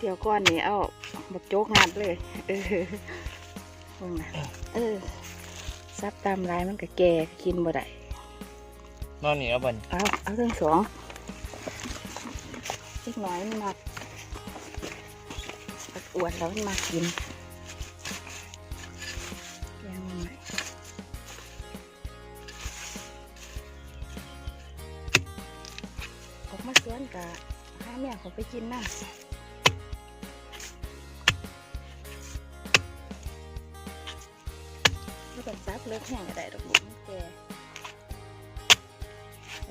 เดี๋ยวก้อนนี้เอาบักโจกงัดเลยเออลงนะเออซับตามลายมันก็แก่กินบ่ได้นอนนี่เอาบันเอาเอาเรื่องสองเล็กน้อยมันมักอักอวดแล้วมันมากินยังไงออกมาสวนกะห้าแม่เขาไปกินน้ำ เลิกแห้งก็ได้ดอกบุ๋มนแกเ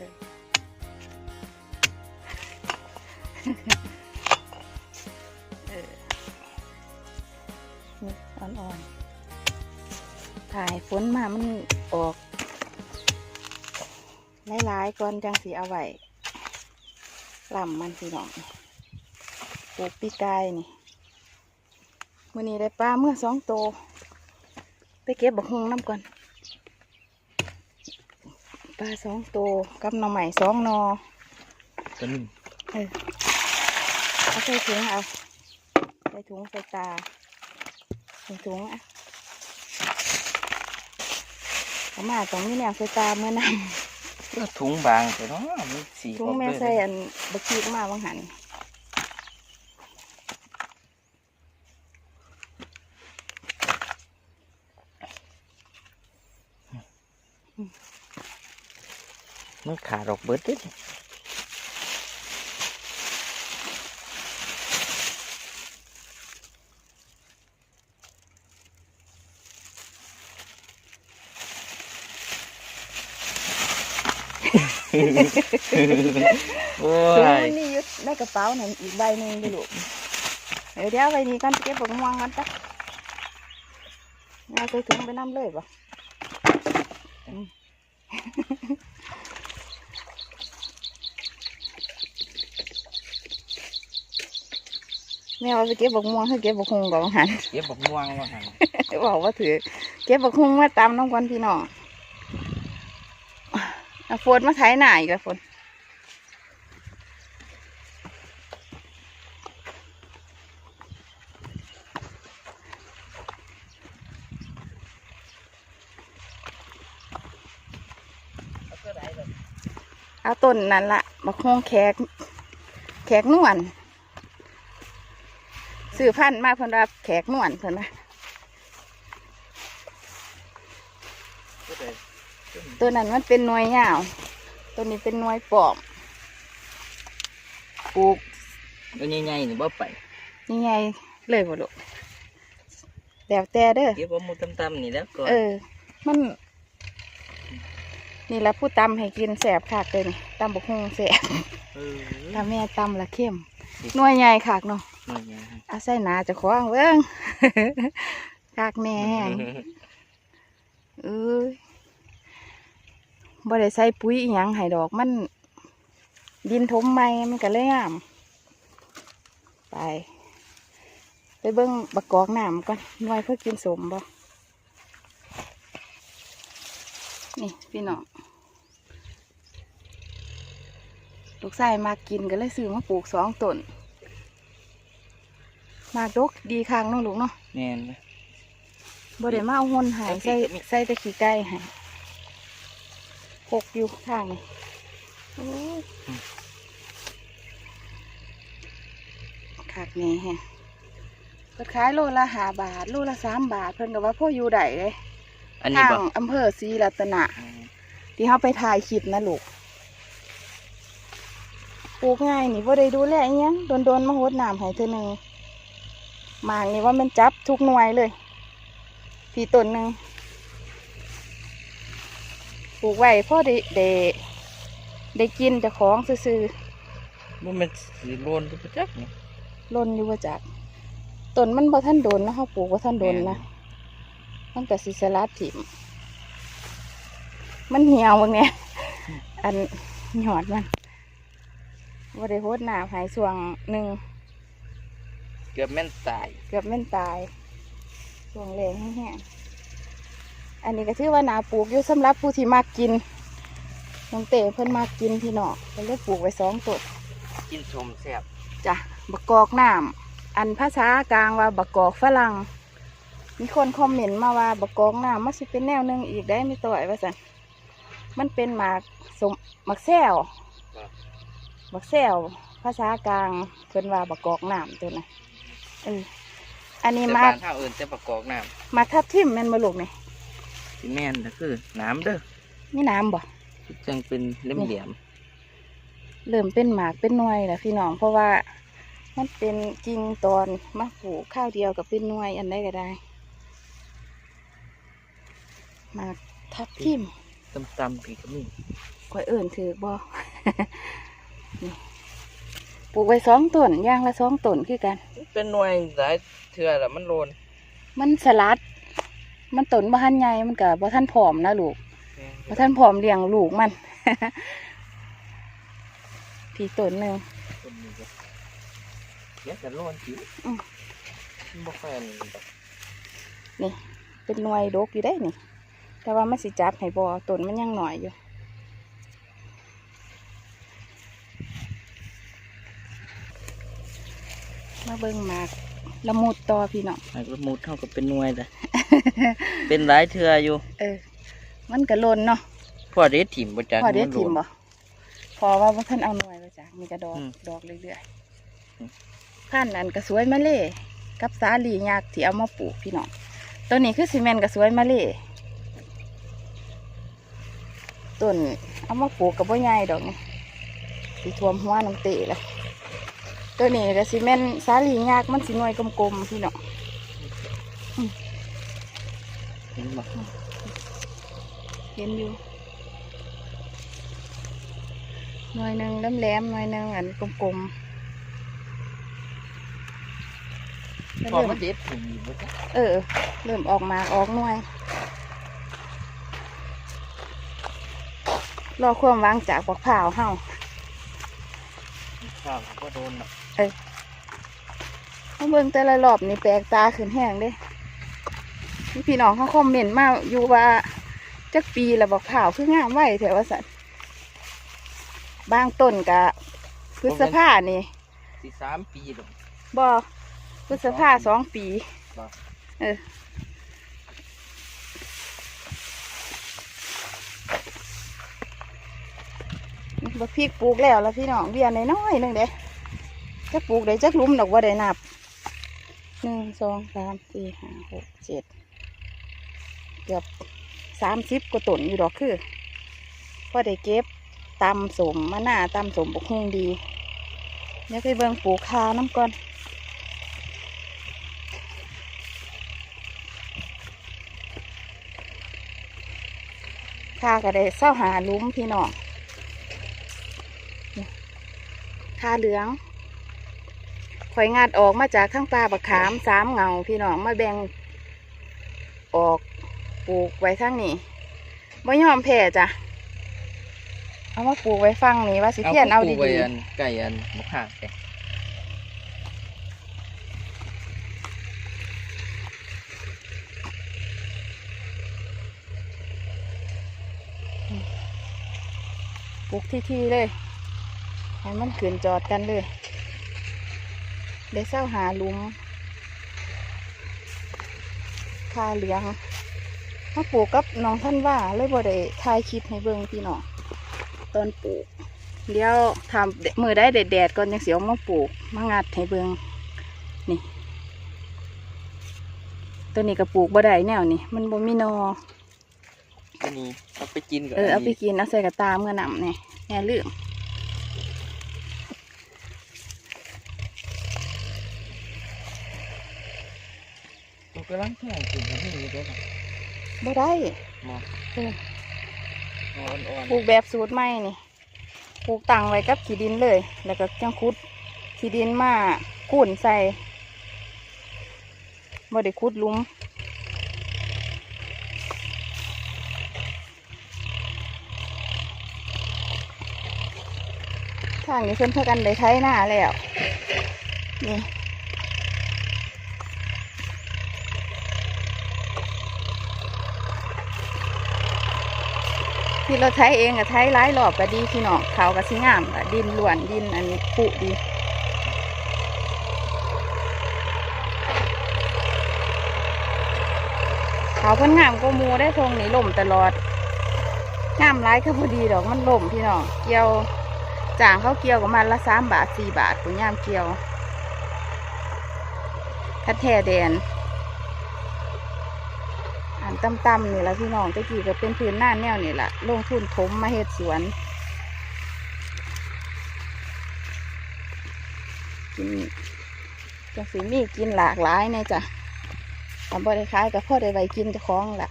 ออนี่อ่อนๆ ถ่ายฝนมามันออกหลายๆก่อนจังสีเอาไว้ลำมันพี่น้องปลูกปีกายนี่มื่อนี้ได้ปลาเมื่อสองโต ไปเก็บบักฮุงน้ำก่อนปลาสองโตวกับหน่อใหม่สองหนอตัวหนึงเออเอาใส่ถุงเอาใส่ถุงใส่ตาใส่ถุงอะเอามาตรงนี้เนี่ยใส่ตาเมื่อนก็ถุงบางแต่เนาะมันสีำถุงออกแม่เลยใส่อันบะคีกมาบางหัน มันขาดออกเบิดเด้อโอ้ถุงย มันนี่อยึดในกระเป๋าหนึ่งอีกใบหนึ่งดิลูกเดี๋ยวเดี๋ยวเอาใบนี้กันไปเก็บบักม่วงกันปะเอาใส่ถุงไปน้ำเลยปะอืม แม่ว่าไปเก็บบักม่วงให้เก็บบักฮงกับบางหันเก็บบักม่วงว่าหั่นบอกว่าถือ เก็บบักฮุงมาตำน้องกันพี่น้องเอาฝนมาไถหน่าอีกแล้วฝนเอาต้นนั่นละบักฮุงแขก แขกนวล สื่อพันธุ์มาเพิ่นรับแขกนวลเพิ่นนะก็ได้ตัวนั้นมันเป็นหน่วยยาว ตัวนี้เป็นหน่วยปลอมปลูกตัวใหญ่ๆนี่บ่ไปยังไงเลยบ่ลูกแล้วแต่เด้อเก็บเอาหมูตำๆนี่แล้วก็เออ มัน นี่ละผู้ตำให้กินแสบคักเลยนี่ตำบกฮงแสบเออถ้าแม่ตำละเข้มหน่วยใหญ่คักเนาะ หน่อยใหญ่อาศัยหนาจะคว้างเบิ้งคักแน่เอ้ยบ่ได้ใส่ปุ๋ยอหยังให้ดอกมัน ดินทมใหม่มันก็เลยงาม ไป ไปเบิ้งบักกอกน้ำก่อนน่วยเพื่อกินสมบ่นี่พี่น้องลูกชายมากินก็เลยซื้อมาปลูกสองต้น มากดกดีค้างเนาะลูกเนาะแน่นไหมบ่ได้มาเอาหุ่นใหายเอาใส่ใส่แต่ขี้ไก่ใหายพกอยู่ข้างนี่โอ้ยคักแนี่ฮะเพิ่นขายโลละห้าบาท โลละสามบาท เพิ่นก็ว่าพ่ออยู่ได้เลยอันนี้ทางบ่อำเภอศรีรัตนะ ที่เขาไปถ่ายคลิปนะลูกปลูกง่ายนี่ว่าได้ดูแลอิหยังโดนๆมาหดน้ำให้เธอหนึ่ง หมากนี่ว่ามันจับทุกหน่วยเลยพี่ต้นหนึ่งปลูกไว้พ่อได้ได้ได้กินเจะของซื่อบ่แมันสิโลนตัวจักนี่ๆล่นอยู่ว่าจักต้นมันบ่ท่านโดนนะเขาปลูกบ่ท่านโดนนะมันแต่สิสลัดถิ่มมันเหี่ยวบางเนี่ยอันหยอดมันว่าได้โหดหนาหายส่วงหนึ่งเกือบแม่นตาย เกือบแม่นตายส่วงแรงแห้งๆอันนี้ก็ถือว่านาปลูกอยู่สำหรับผู้ที่มากกิน น้องเต๋เพิ่นมากกินพี่น้องเพิ่นเลยปลูกไว้สองต้นกินชมแซ่บจ้ะบักกอกน้อันภาษากลางว่าบักกอกฝรั่ง มีคนคอมเมนต์มาว่าบักกอกน้ำมันสิเป็นแนวหนึงอีกได้ไม่ต่อยว่าสันมันเป็นหมากสมหมากแซวหมากแซวภาษากลางเพิ่นว่าบักกอกน้ำตัวน่ะเอออันนี้แต่หมาบ้ากนเฮาเอิ้นแต่ประกอบน้หมากทับทิมแม่นบ่ลูกนี่ำที่แม่นก็คือน้ำเด้อมีน้ำบ่จังเป็นเหลี่ยมเริ่มเป็นหมากเป็นหน่วยแล้วพี่น้องเพราะว่ามันเป็นกิ่งตอนมะปลูกข้าวเดียวกับเป็นหน่วยอันใดก็ได้หมากทับทิมๆตำๆพี่ก็มีข่อยเอิ่นถือบ่ นี่ปลูกไว้สองต้นย่างละสองต้นคือกัน เป็นหน่วยหลายเทื่อแล้วมันโลนมันสลัด มันต้นบ่ทันใหญ่มันก็บ่ทันผอมนะลูกบ่ทันผอมเลี้ยงลูกมัน พี่ต้นหนึ่งต้นนี้ก็เดี๋ยวจะโลนจิ๋วอืมมันบ่ค่อยอันนี้ดอกนี่ เป็นหน่วยดกอยู่ได้นี่ แต่ว่ามันสิจับให้บ่ต้นมันยังหน่อยอยู่ มา เบิ่งหมากละมุดต่อพี่น้องหากละมุดเท่ากับเป็นหน่วยแต่เป็นหลายเทื่ออยู่ เออ มันก็หล่นเนาะพ่อเด็ดถิ่มบ่จักพอได้นโลทิมนบ่พอว่าบ่ท่านเอาหน่วยมาจากมีกระดอกอืมดอกเรื่อยอืมๆพันธุ์นั้นก็สวยมาเล่กับสาลียากที่เอามาปลูกพี่น้องตัวนี้คือซีเมนต์ก็สวยมาเล่ต้นเอามาปลูกกับบ่ใหญ่ดอกนี่สีท่วมหัวน้ำเตะเลย ตัวนี้ก็ซีเมนต์สาลียากมันสีหน่วยกลมๆพี่น้องเห็นบ่เห็นอยู่หน่วยหนึ่งแหลมๆหน่วยหนึ่งอันกลมๆแล้วพ่อเริ่มมาเด็ดถิ่มอยู่บ่จักเออ เริ่มออกมาออกหน่วย รอความหวางจากบักพร้าวเฮาข้าวก็โดน น่ะเฮาเบิ่งแต่ละรอบนี่แปลกตาขึ้นแห้งเด้มีพี่น้องเขาคอมเมนต์มาอยู่ว่าจักปีแล้วบักพร้าวคืองามไว้แถวว่าสันบางต้นกะพฤษภานี่สิสามปีดอกบอพฤษภาสองปีบ่เออบักพริกปลูกแล้วแล้วพี่น้องเบี้ยน้อยๆหนึงเด้ จะปลูกได้จักลุมดอกว่าได้นับหนึ่งสองสามสี่ห้าหกเจ็ดเกือบสามสิบกว่าต้นอยู่ดอกคือพอได้เก็บตำสมมะนาวตำสมบกฮุงดีเดี๋ยวไปเบิ่งปลูกคาน้ำก่อนคาก็ได้เศร้าหาลุ้มพี่น้องคาเหลือง ข่อยงาดออกมาจากข้างปลาบักขามสามเงาพี่น้องมาแบ่งออกปลูกไว้ข้างนี้ไม่ยอมแพ้จ้ะเอามาปลูกไว้ฟังนี่ว่าสิเพียนเอาคู่ดีไว้อันไก่อันมะขามไปๆปลูกที่ๆเลย ให้มันขืนจอดกันเลย ได้เศร้าหาหลุมค่าเหลืองมาปลูกกับน้องท่านว่าเลยบ่ได้ถ่ายคลิปให้เบิ่งพี่น้องตอนปลูกเดี๋ยวทำมือได้แดดๆก่อนยังเสียวมาปลูกมางัดให้เบิ่งนี่ ตัวนี้ก็ปลูกบ่ได้แนวนี่มันบ่มีหนออันนี้เอาไปกินกับเออเอาไปกินเอาใส่กระตาเมื่อนำเนี่ยแง่ลืมตัว กำลังแข็งกินกับนี่อยู่ด้วยนะบ่ได้มองเอออ่อนอ่อนปลูกแบบสูตรใหม่นี่ปลูกตังไว้กับขี้ดินเลย แล้วก็จังคุดขี้ดินมากุ่นใส่บ่ได้คุดหลุมทางนี้เพิ่นพากันได้ไถหน้าแล้วนี่ ที่เราใช้เองอะใช้ร้ายรอบก็ดีพี่น้องเขาก็สิงามก็ดินหลวนดินอันนี้ปุดีเขาเพิ่นงามก็มูได้ทรงนี่ล่มตลอดงามร้ายก็พอดีดอกมันล่มพี่น้องเกี่ยวจ่างเขาเกี่ยวกับมันละสามบาทสี่บาทปุ๋ยามเกี่ยวคัดแท่แดน ต่ำๆนี่แหละพี่น้องตะกี้ก็เป็นพื้นหน้าแนวนี่แหละลงทุนถมมาเฮ็ดสวนกินจังสีมีกินหลากหลายแน่จ้ะทำบริขายกับพ่อได้ไวกินจะคล้าของละ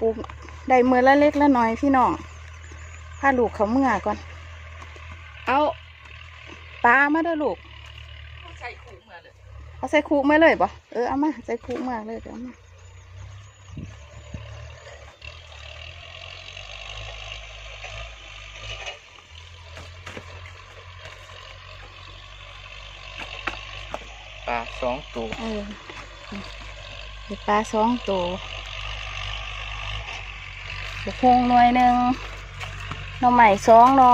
ปลูกได้เมื่อละเล็กละน้อยพี่น้องพาลูกเขาเมื่อก่อน เอาปลามาด้อลูกใส่ขู่มาเลย เอาใส่คุกมาเลยบ่เออเอามาใส่คุกมาเลยเดี๋ยวเอามาปลาสองตัวเออเดี๋ยวปลาสองตัวบุกฮงหน่วยหนึ่งหน่อใหม่สองหนอ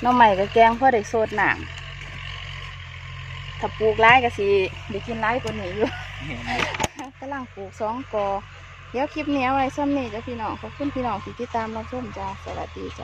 หน่อใหม่กับแกงพ่อเด็กโซดหนัง ถ้าปลูกร้ายก็สิได้กินร้ายกว่านี้อยู่ กำลังปลูกสองกอ เดี๋ยวคลิปนี้เอาไว้ซ้ำนี่จ้ะพี่น้อง ขอบคุณพี่น้องที่ติดตามรับชมจ้า สวัสดีจ้ะ